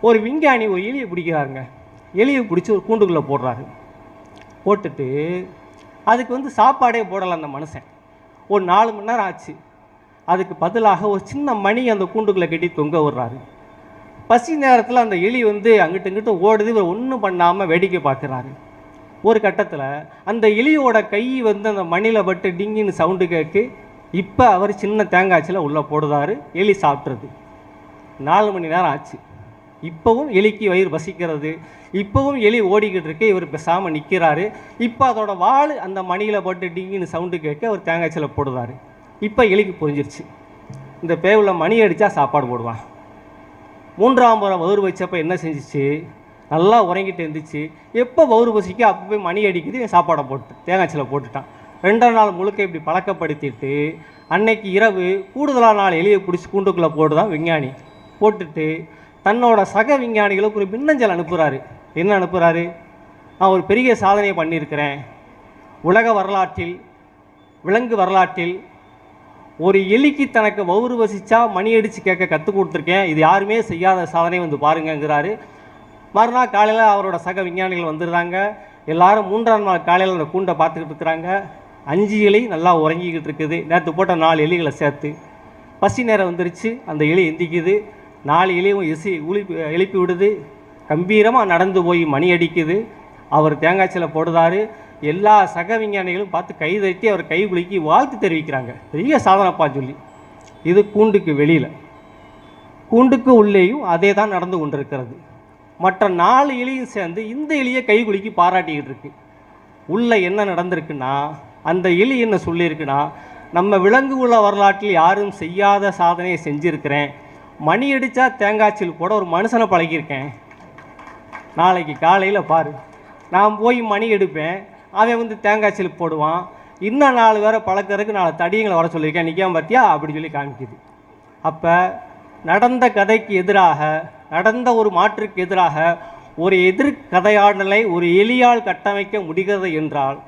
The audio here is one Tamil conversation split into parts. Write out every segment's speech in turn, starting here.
ஒரு விஞ்ஞானி ஒரு எலியை பிடிக்கிறாருங்க. எலியை பிடிச்சி ஒரு கூண்டுக்குள்ளே போடுறாரு. போட்டுட்டு அதுக்கு வந்து சாப்பாடே போடலை அந்த மனுஷன். ஒரு நாலு மணி நேரம் ஆச்சு. அதுக்கு பதிலாக ஒரு சின்ன மணி அந்த கூண்டுக்குள்ளே கட்டி தொங்க விடுறாரு. பசி நேரத்தில் அந்த எலி வந்து அங்கிட்டு இங்கிட்டு ஓடுது. இவர் ஒன்றும் பண்ணாமல் வேடிக்கை பார்க்குறாரு. ஒரு கட்டத்தில் அந்த எலியோட கை வந்து அந்த மணியில் பட்டு டிங்கின்னு சவுண்டு கேட்கு. இப்போ அவர் சின்ன தேங்காய்ச்சில் உள்ளே போடுறாரு. எலி சாப்பிட்றது நாலு மணி நேரம் ஆச்சு. இப்போவும் எலிக்கு வயிறு பசிக்கிறது. இப்போவும் எலி ஓடிக்கிட்டு இருக்கு. இவர் பேசாமல் நிற்கிறாரு இப்போ அதோட வாள் அந்த மணியில் போட்டு டிங்கின்னு சவுண்டு கேட்க அவர் தேங்காய் சில போடுவார் இப்போ எலிக்கு புரிஞ்சிருச்சு. இந்த பேவில் மணி அடித்தா சாப்பாடு போடுவான். மூன்றாம் முறை வயிறு வச்சப்போ என்ன செஞ்சுச்சு? நல்லா உறங்கிட்டு இருந்துச்சு. எப்போ வவுறு பசிக்கு அப்போ போய் மணி அடிக்குது. சாப்பாடை போட்டு தேங்காய்ச்சில் போட்டுட்டான். ரெண்டாம் நாள் முழுக்க இப்படி பழக்கப்படுத்திட்டு அன்னைக்கு இரவு கூடுதலாக நாள் எலியை பிடிச்சி கூண்டுக்குள்ளே போடுதான் விஞ்ஞானி. போட்டுட்டு தன்னோட சக விஞ்ஞானிகளுக்கு ஒரு மின்னஞ்சல் அனுப்புகிறாரு என்ன அனுப்புகிறாரு நான் ஒரு பெரிய சாதனையை பண்ணியிருக்கிறேன். உலக வரலாற்றில் விலங்கு வரலாற்றில் ஒரு எலிக்கு தனக்கு வவுறு வசித்தா மணி அடித்து கேட்க கற்றுக் கொடுத்துருக்கேன். இது யாருமே செய்யாத சாதனை வந்து பாருங்கங்கிறாரு. மறுநாள் காலையில் அவரோட சக விஞ்ஞானிகள் வந்துடுறாங்க. எல்லாரும் மூன்றாம் நாள் காலையில் அந்த கூண்டை பார்த்துக்கிட்டு இருக்கிறாங்க. அஞ்சு இலை நல்லா உறங்கிக்கிட்டு இருக்குது. நேற்று போட்ட நாலு எலிகளை சேர்த்து. பசி நேரம் வந்துருச்சு. அந்த எலி எந்திக்குது. நாலு எலியும் எசி உழிப்பு எழுப்பி விடுது. கம்பீரமாக நடந்து போய் மணி அடிக்குது. அவர் தேங்காய்ச்சில போடுதாரு. எல்லா சக விஞ்ஞானிகளும் பார்த்து கை தட்டி அவர் கை குலுக்கி வாழ்த்து தெரிவிக்கிறாங்க. பெரிய சாதனைப்பா சொல்லி. இது கூண்டுக்கு வெளியில். கூண்டுக்கு உள்ளேயும் அதே தான் நடந்து கொண்டிருக்கிறது. மற்ற நாலு எலியும் சேர்ந்து இந்த எலியை கை குலுக்கி பாராட்டிக்கிட்டு இருக்கு. உள்ளே என்ன நடந்திருக்குன்னா அந்த எலி என்ன சொல்லியிருக்குன்னா நம்ம விலங்கு உள்ள வரலாற்றில் யாரும் செய்யாத சாதனையை செஞ்சுருக்கிறேன். மணி அடித்தா தேங்காய்ச்சில் கூட ஒரு மனுஷனை பழகியிருக்கேன். நாளைக்கு காலையில் பாரு நான் போய் மணி எடுப்பேன் அவன் வந்து தேங்காய்ச்சில் போடுவான். இன்னும் நாலு பேரை பழக்கறதுக்கு நாலு தடியங்களை வர சொல்லியிருக்கேன். நிற்காம பார்த்தியா அப்படி சொல்லி காமிக்குது. அப்போ நடந்த கதைக்கு எதிராக நடந்த ஒரு மாற்றுக்கு எதிராக ஒரு எதிர் கதையாடலை ஒரு எளியால் கட்டமைக்க முடிகிறது என்றால்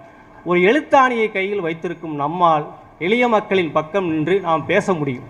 ஒரு எழுத்தாணியை கையில் வைத்திருக்கும் நம்மால் எளிய மக்களின் பக்கம் நின்று நாம் பேச முடியும்.